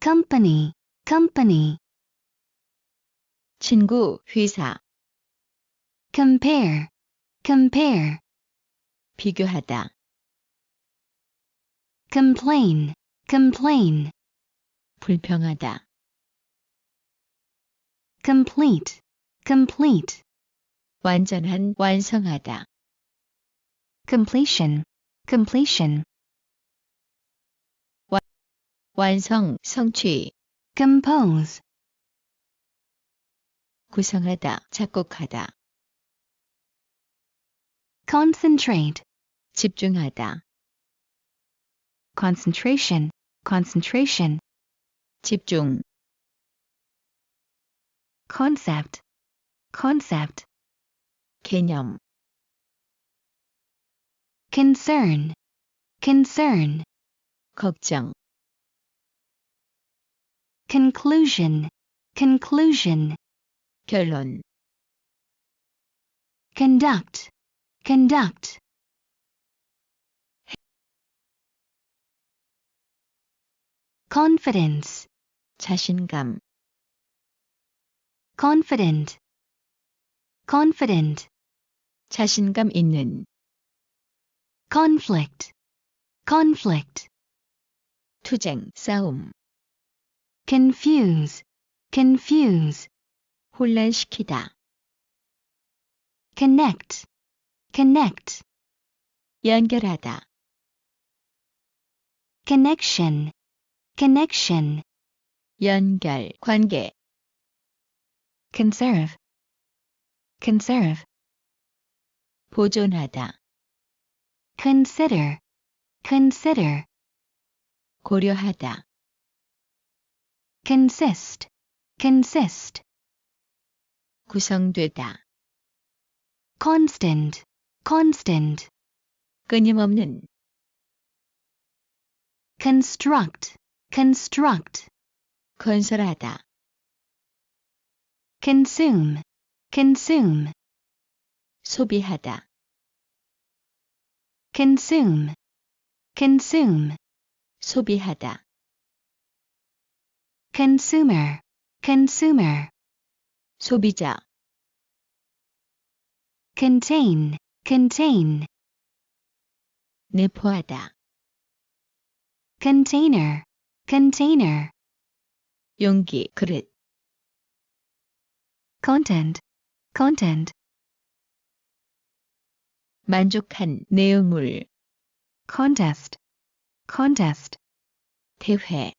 company, company, 친구, 회사, compare, compare, 비교하다, complain, complain, 불평하다, complete, complete, 완전한, 완성하다, completion, completion, 완성, 성취, compose, 구성하다, 작곡하다, concentrate, 집중하다, concentration, concentration, 집중, concept, concept, 개념, concern, concern, 걱정, conclusion, conclusion, 결론, conduct, conduct, confidence, 자신감, confident, confident, 자신감 있는, conflict, conflict, 투쟁, 싸움, Confuse, confuse, 혼란시키다, connect, connect, 연결하다, connection, connection, 연결, 관계, conserve, conserve, 보존하다, consider, consider, 고려하다, consist, consist, 구성되다, constant, constant, 끊임없는, construct, construct, 건설하다, consume, consume, 소비하다, consume, consume, 소비하다, consumer, consumer, 소비자, contain, contain, 내포하다, container, container, 용기, 그릇, content, content, 만족한 내용물, contest, contest, 대회,